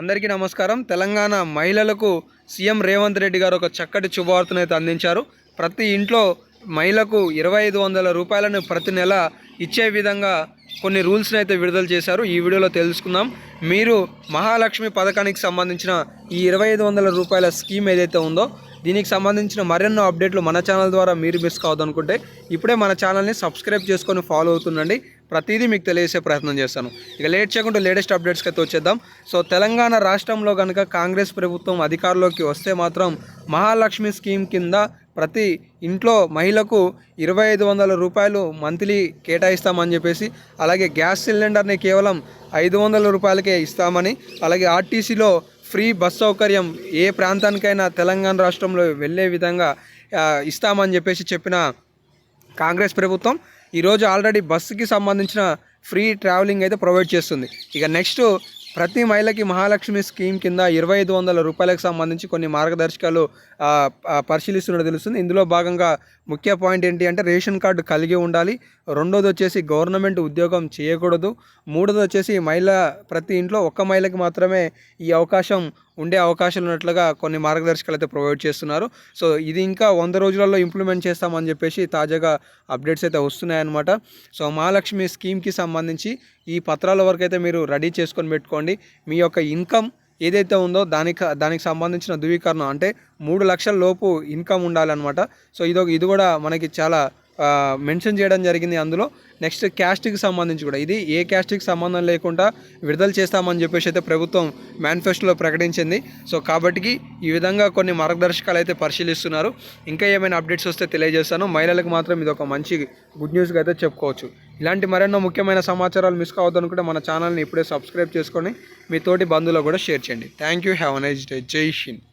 అందరికీ నమస్కారం. తెలంగాణ మహిళలకు సీఎం రేవంత్ రెడ్డి గారు ఒక చక్కటి శుభవార్తను అయితే అందించారు. ప్రతి ఇంట్లో మహిళకు ఇరవై ఐదు వందల రూపాయలను ప్రతి నెల ఇచ్చే విధంగా కొన్ని రూల్స్ని అయితే విడుదల చేశారు. ఈ వీడియోలో తెలుసుకుందాం. మీరు మహాలక్ష్మి పథకానికి సంబంధించిన ఈ ఇరవై ఐదు వందల రూపాయల స్కీమ్ ఏదైతే ఉందో దీనికి సంబంధించిన మరెన్నో అప్డేట్లు మన ఛానల్ ద్వారా మీరు మిస్ కావద్దనుకుంటే ఇప్పుడే మన ఛానల్ని సబ్స్క్రైబ్ చేసుకొని ఫాలో అవుతుండండి. ప్రతిదీ మీకు తెలియజేసే ప్రయత్నం చేస్తాను. ఇక లేట్ చేయకుండా లేటెస్ట్ అప్డేట్స్కి అయితే వచ్చేద్దాం. సో తెలంగాణ రాష్ట్రంలో కనుక కాంగ్రెస్ ప్రభుత్వం అధికారంలోకి వస్తే మాత్రం మహాలక్ష్మి స్కీమ్ కింద ప్రతి ఇంట్లో మహిళకు ఇరవై ఐదు వందల రూపాయలు మంత్లీ కేటాయిస్తామని చెప్పేసి అలాగే గ్యాస్ సిలిండర్ని కేవలం ఐదు వందల రూపాయలకే ఇస్తామని అలాగే ఆర్టీసీలో ఫ్రీ బస్ సౌకర్యం ఏ ప్రాంతానికైనా తెలంగాణ రాష్ట్రంలో వెళ్ళే విధంగా ఇస్తామని చెప్పేసి చెప్పిన కాంగ్రెస్ ప్రభుత్వం ఈరోజు ఆల్రెడీ బస్సుకి సంబంధించిన ఫ్రీ ట్రావెలింగ్ అయితే ప్రొవైడ్ చేస్తుంది. ఇక నెక్స్ట్ ప్రతి మహిళకి మహాలక్ష్మి స్కీమ్ కింద ఇరవై ఐదు వందల రూపాయలకు సంబంధించి కొన్ని మార్గదర్శకాలు పరిశీలిస్తున్నట్టు తెలుస్తుంది. ఇందులో భాగంగా ముఖ్య పాయింట్ ఏంటి అంటే రేషన్ కార్డు కలిగి ఉండాలి. రెండోది వచ్చేసి గవర్నమెంట్ ఉద్యోగం చేయకూడదు. మూడోది వచ్చేసి మహిళ ప్రతి ఇంట్లో ఒక్క మహిళకి మాత్రమే ఈ అవకాశం ఉండే అవకాశాలు ఉన్నట్లుగా కొన్ని మార్గదర్శకాలు అయితే ప్రొవైడ్ చేస్తున్నారు. సో ఇది ఇంకా వంద రోజులలో ఇంప్లిమెంట్ చేస్తామని చెప్పేసి తాజాగా అప్డేట్స్ అయితే వస్తున్నాయన్నమాట. సో మహాలక్ష్మి స్కీమ్కి సంబంధించి ఈ పత్రాల వరకు అయితే మీరు రెడీ చేసుకొని పెట్టుకోండి. మీ యొక్క ఇన్కమ్ ఏదైతే ఉందో దానికి దానికి సంబంధించిన ధృవీకరణ అంటే మూడు లక్షల లోపు ఇన్కమ్ ఉండాలన్నమాట. సో ఇది ఇది కూడా మనకి చాలా మెన్షన్ చేయడం జరిగింది అందులో. నెక్స్ట్ క్యాస్ట్కి సంబంధించి కూడా. ఇది ఏ క్యాస్ట్కి సంబంధం లేకుండా విడుదల చేస్తామని చెప్పేసి అయితే ప్రభుత్వం మేనిఫెస్టోలో ప్రకటించింది. సో కాబట్టి ఈ విధంగా కొన్ని మార్గదర్శకాలు అయితే పరిశీలిస్తున్నారు. ఇంకా ఏమైనా అప్డేట్స్ వస్తే తెలియజేస్తాను. మహిళలకు మాత్రం ఇది ఒక మంచి గుడ్ న్యూస్గా అయితే చెప్పుకోవచ్చు. ఇలాంటి మరెన్నో ముఖ్యమైన సమాచారాలు మిస్ కావద్దనుకుంటే మన ఛానల్ని ఇప్పుడే సబ్స్క్రైబ్ చేసుకొని మీ తోటి బంధువులకు కూడా షేర్ చేయండి. Thank you. Have nice day. జై హింద్.